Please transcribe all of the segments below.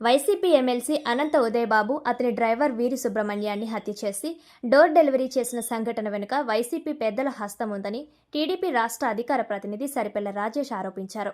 YCP MLC అనంత ఉదయబాబు అతని driver వీరి సుబ్రహ్మణ్యాన్ని హత్య చేసి డోర్ డెలివరీ చేసిన సంఘటన వెనుక వైసీపీ పెద్దల హస్తం ఉందని టీడీపీ రాష్ట్ర అధికార ప్రతినిధి సరిపెల్ల రాజేష్ ఆరోపించారు.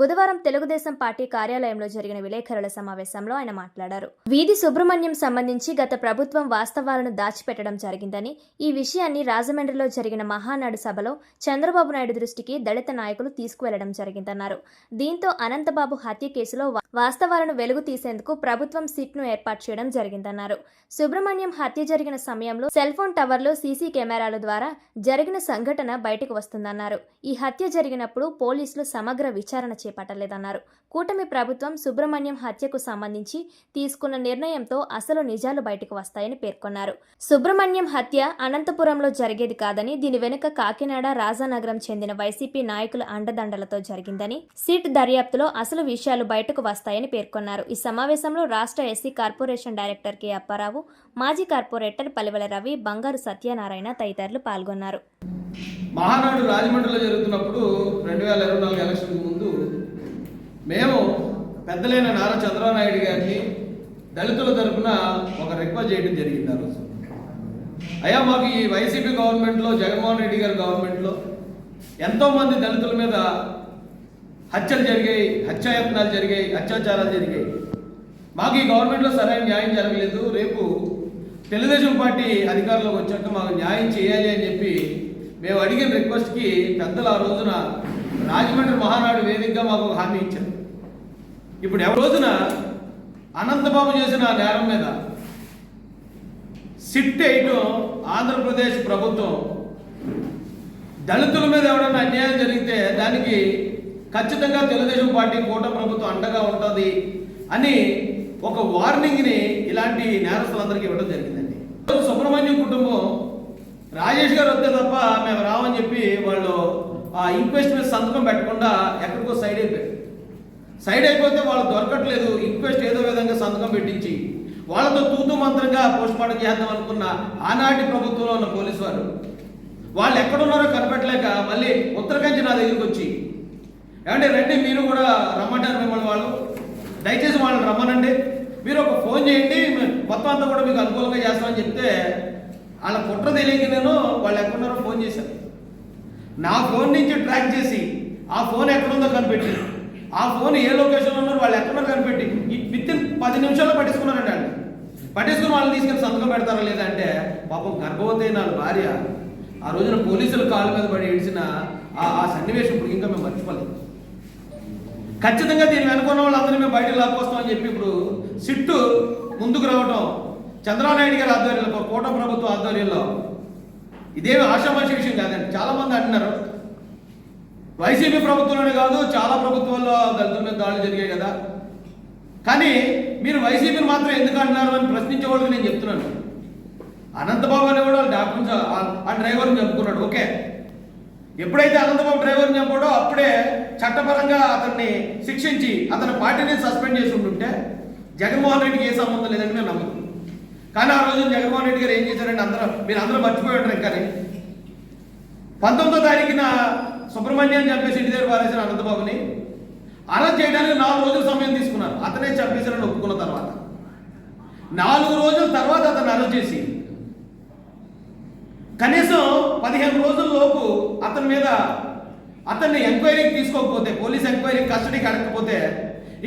బుధవారం తెలుగుదేశం పార్టీ కార్యాలయంలో జరిగిన విలేకరుల సమావేశంలో ఆయన మాట్లాడారు. వీధి సుబ్రహ్మణ్యం సంబంధించి గత ప్రభుత్వం వాస్తవాలను దాచిపెట్టడం జరిగిందని ఈ విషయాన్ని రాజమండ్రిలో జరిగిన మహానాడు సభలో చంద్రబాబు నాయుడు దృష్టికి దళిత నాయకులు తీసుకువెళ్ళడం జరిగిందన్నారు. దీంతో అనంతబాబు హత్య కేసులో వాస్తవాలను వెలుగు తీసేందుకు ప్రభుత్వం సిట్ను ఏర్పాటు చేయడం జరిగిందన్నారు. సుబ్రహ్మణ్యం హత్య జరిగిన సమయంలో సెల్ ఫోన్ టవర్లో సీసీ కెమెరాల ద్వారా జరిగిన సంఘటన బయటకు వస్తుందన్నారు. ఈ హత్య జరిగినప్పుడు పోలీసులు సమగ్ర విచారణ చేపట్టలేదన్నారు. కూటమి ప్రభుత్వం సుబ్రహ్మణ్యం హత్యకు సంబంధించి తీసుకున్న నిర్ణయంతో అసలు నిజాలు బయటకు వస్తాయని పేర్కొన్నారు. సుబ్రహ్మణ్యం హత్య అనంతపురంలో జరిగేది కాదని దీని వెనుక కాకినాడ రాజానగరం చెందిన వైసీపీ నాయకుల అండదండలతో జరిగిందని సిట్ దర్యాప్తులో అసలు విషయాలు బయటకు వస్తాయని పేర్కొన్నారు. ఈ సమావేశంలో రాష్ట్ర SC corporation director K. Apparao మాజీ కార్పొరేటర్ పలివల రవి బంగారు సత్యనారాయణ తదితరులు పాల్గొన్నారు. మహానాడు రాజమండ్రిలో జరుగుతున్నప్పుడు రెండు వేల ఇరవై నాలుగు ఎలక్షన్కి ముందు మేము పెద్దలైన నారా చంద్రబాబు నాయుడు గారిని దళితుల తరఫున ఒక రిక్వెస్ట్ చేయడం జరిగింది ఆ రోజు. అయ్యా మాకు ఈ వైసీపీ గవర్నమెంట్లో జగన్మోహన్ రెడ్డి గారి గవర్నమెంట్లో ఎంతోమంది దళితుల మీద హత్యలు జరిగాయి హత్యాయత్నాలు జరిగాయి అత్యాచారాలు జరిగాయి. మాకు ఈ గవర్నమెంట్లో సరైన న్యాయం జరగలేదు. రేపు తెలుగుదేశం పార్టీ అధికారంలోకి వచ్చాక మాకు న్యాయం చేయాలి అని చెప్పి మేము అడిగిన రిక్వెస్ట్కి పెద్దలు ఆ రోజున రాజమండ్రి మహానాడు వేదికగా మాకు హామీ ఇచ్చారు. ఇప్పుడు ఎవరి రోజున అనంతబాబు చేసిన ఆ నేరం మీద సిట్ వేయటం ఆంధ్రప్రదేశ్ ప్రభుత్వం దళితుల మీద ఎవరైనా అన్యాయం జరిగితే దానికి ఖచ్చితంగా తెలుగుదేశం పార్టీ కూట ప్రభుత్వం అండగా ఉంటుంది అని ఒక వార్నింగ్ని ఇలాంటి నేరస్తులందరికీ ఇవ్వడం జరిగిందండి. సుబ్రహ్మణ్యం కుటుంబం రాజేష్ గారు వస్తే తప్ప మేము రామని చెప్పి వాళ్ళు ఆ ఇంక్వెస్ట్ మీద సంతకం పెట్టకుండా ఎక్కడికో సైడ్ అయిపోయారు. సైడ్ అయిపోతే వాళ్ళు దొరకట్లేదు. ఇంక్వెస్ట్ ఏదో విధంగా సంతకం పెట్టించి వాళ్ళతో తూతు మంత్రంగా పోస్ట్ మార్టం చేద్దాం అనుకున్న ఆనాటి ప్రభుత్వంలో ఉన్న పోలీసు వారు. వాళ్ళు ఎక్కడున్నారో కనిపెట్టలేక మళ్ళీ ఉత్తరకంచి నా దగ్గరికి వచ్చి ఏమంటే రండి మీరు కూడా రమ్మంటారు మిమ్మల్ని వాళ్ళు. దయచేసి వాళ్ళని రమ్మనండి. మీరు ఒక ఫోన్ చేయండి మొత్తం అంతా కూడా మీకు అనుకూలంగా చేస్తామని చెప్తే వాళ్ళ కుట్ర తెలియక నేను వాళ్ళు ఎక్కడున్నారో ఫోన్ చేశాను. నా ఫోన్ నుంచి ట్రాక్ చేసి ఆ ఫోన్ ఎక్కడుందో కనిపెట్టాను ఆ ఫోన్ ఏ లొకేషన్లో ఉన్నారు వాళ్ళు ఎక్కడున్నారో కనిపెట్టి. ఈ విత్ ఇన్ పది నిమిషాల్లో పట్టించుకున్నారండి వాళ్ళు పట్టించుకుని వాళ్ళని తీసుకెళ్ళి సంతకం పెడతారా లేదా అంటే పాపం గర్భవతి అయిన భార్య. ఆ రోజున పోలీసులు కాళ్ళ మీద పడి ఏడిచిన ఆ ఆ సన్నివేశం ఇప్పుడు ఇంకా మేము మర్చిపోలేదు. ఖచ్చితంగా దీన్ని వెనుకున్న వాళ్ళందరినీ మేము బయటకు లాక్కొస్తామని చెప్పి ఇప్పుడు సిట్టు ముందుకు రావటం చంద్రబాబు నాయుడు గారి ఆధ్వర్యంలో కోట ప్రభుత్వ ఆధ్వర్యంలో ఇదేమి ఆశామాషి విషయం కాదండి. చాలా మంది అంటున్నారు. వైసీపీ ప్రభుత్వంలోనే కాదు చాలా ప్రభుత్వాల్లో దళితుల మీద దాడులు జరిగాయి కదా. కానీ మీరు వైసీపీని మాత్రం ఎందుకు అంటున్నారు అని ప్రశ్నించేవాళ్ళకి నేను చెప్తున్నాను. అనంతబాబు అనే కూడా డాక్టర్ ఆ డ్రైవర్ని చంపుకున్నాడు. ఓకే. ఎప్పుడైతే అనంతబాబు డ్రైవర్ని చంపాడో అప్పుడే చట్టపరంగా అతన్ని శిక్షించి అతని పార్టీని సస్పెండ్ చేసి ఉంటుంటే జగన్మోహన్ రెడ్డికి ఏ సంబంధం లేదని మేము నమ్ముతున్నాం. కానీ ఆ రోజు జగన్మోహన్ రెడ్డి గారు ఏం చేశారంటే అందరూ మీరు అందరూ మర్చిపోయి ఉంటారు కానీ పంతొమ్మిదో తారీఖున సుబ్రహ్మణ్యాన్ని చంపేసి ఇంటి దగ్గర పారేసిన అనంతబాబుని. అరెస్ట్ చేయడానికి నాలుగు రోజులు సమయం తీసుకున్నారు. అతనే చంపేశారని ఒప్పుకున్న తర్వాత. నాలుగు రోజుల తర్వాత అతను అరెస్ట్ చేసి కనీసం పదిహేను రోజుల లోపు అతని మీద అతన్ని ఎంక్వైరీకి తీసుకోకపోతే పోలీస్ ఎంక్వైరీ కస్టడీకి అడగకపోతే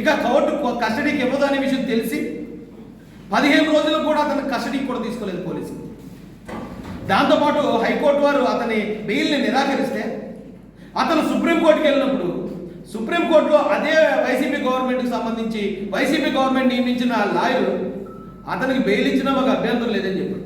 ఇక కోర్టు కస్టడీకి ఇవ్వదు అనే విషయం తెలిసి పదిహేను రోజులు కూడా అతను కస్టడీకి కూడా తీసుకోలేదు పోలీసు దాంతోపాటు హైకోర్టు వారు అతని బెయిల్ని నిరాకరిస్తే అతను సుప్రీంకోర్టుకి వెళ్ళినప్పుడు సుప్రీంకోర్టులో అదే వైసీపీ గవర్నమెంట్కి సంబంధించి వైసీపీ గవర్నమెంట్ నియమించిన లాయర్ అతనికి బెయిల్ ఇచ్చినా మాకు అభ్యంతరం లేదని చెప్పారు